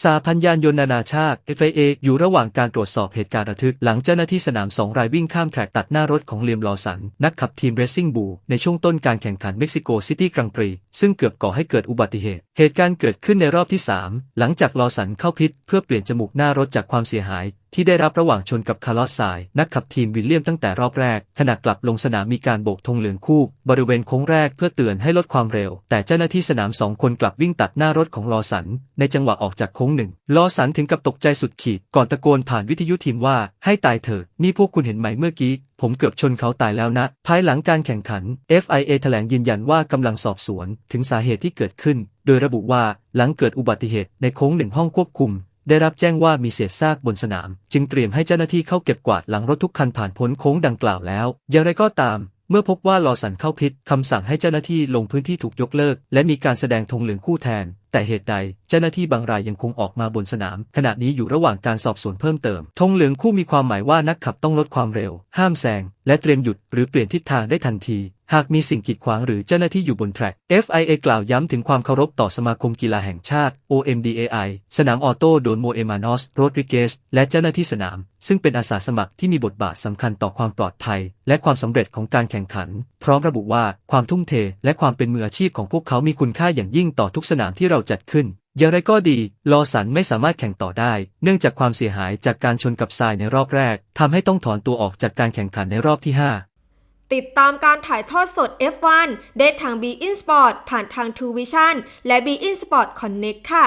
สาพันยานยนต์นานาชาติ FIA อยู่ระหว่างการตรวจสอบเหตุการณ์ระทึก หลังเจ้าหน้าที่สนามสองรายวิ่งข้ามแทร็กตัดหน้ารถของเลียมลอสัน นักขับทีมเรซซิ่งบู ในช่วงต้นการแข่งขันเม็กซิโกซิตี้กรังปรี ซึ่งเกือบก่อให้เกิดอุบัติเหตุ เหตุการณ์เกิดขึ้นในรอบที่ 3 หลังจากลอสันเข้าพิษเพื่อเปลี่ยนจมูกหน้ารถจากความเสียหาย ที่ได้รับระหว่างชนกับคาร์ลอสไซน์นักขับทีมวิลเลียมตั้งแต่รอบแรก ขณะกลับลงสนามมีการโบกธงเหลืองคู่ บริเวณโค้งแรกเพื่อเตือนให้ลดความเร็ว แต่เจ้าหน้าที่สนามสองคนกลับวิ่งตัดหน้ารถของลอสัน ในจังหวะออกจากโค้งหนึ่งลอสันถึงกับตกใจสุดขีด ก่อนตะโกนผ่านวิทยุทีมว่าให้ตายเถิดนี่พวกคุณเห็นไหมเมื่อกี้ผมเกือบชนเขาตายแล้วนะ ภายหลังการแข่งขัน FIA แถลงยืนยันว่ากำลังสอบสวน ถึงสาเหตุที่เกิดขึ้น โดยระบุว่าหลังเกิดอุบัติเหตุในโค้งหนึ่งห้องควบคุม ได้รับแจ้งว่ามีเศษซากบนสนาม จึงเตรียมให้เจ้าหน้าที่เข้าเก็บกวาดหลังรถทุกคันผ่านพ้นโค้งดังกล่าวแล้ว อย่างไรก็ตาม เมื่อพบว่าลอสันเข้าพิษคำสั่งให้เจ้าหน้าที่ลงพื้นที่ถูกยกเลิก และมีการแสดงธงเหลืองคู่แทน แต่เหตุใดเจ้าหน้าที่บางรายยังคงออกมาบนสนาม ขณะนี้อยู่ระหว่างการสอบสวนเพิ่มเติมธงเหลืองคู่มีความหมายว่านักขับต้องลดความเร็ว ห้ามแซงและเตรียมหยุดหรือเปลี่ยนทิศทางได้ทันที หากมีสิ่งกีดขวางหรือเจ้าหน้าที่อยู่บนแทร็ก FIA กล่าวย้ำถึงความเคารพต่อสมาคมกีฬาแห่งชาติ OMDAI สนามออโต้โดนโมเอมานอสโรดริเกสและเจ้าหน้าที่สนาม ซึ่งเป็นอาสาสมัครที่มีบทบาทสำคัญต่อความปลอดภัย และความสำเร็จของการแข่งขัน พร้อมระบุว่าความทุ่มเท และความเป็นมืออาชีพของพวกเขามีคุณค่าอย่างยิ่งต่อทุกสนามที่เราจัดขึ้น อย่างไรก็ดี ลอสันไม่สามารถแข่งต่อได้ เนื่องจากความเสียหายจากการชนกับทรายในรอบแรกทำให้ต้องถอนตัวออกจากการแข่งขันในรอบที่ 5ติดตามการถ่ายทอดสด F1 ได้ทาง b e in Sport ผ่านทาง True Vision และ b e in Sport Connect ค่ะ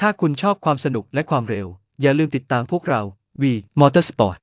ถ้าคุณชอบความสนุกและความเร็ว อย่าลืมติดตามพวกเรา V Motorsport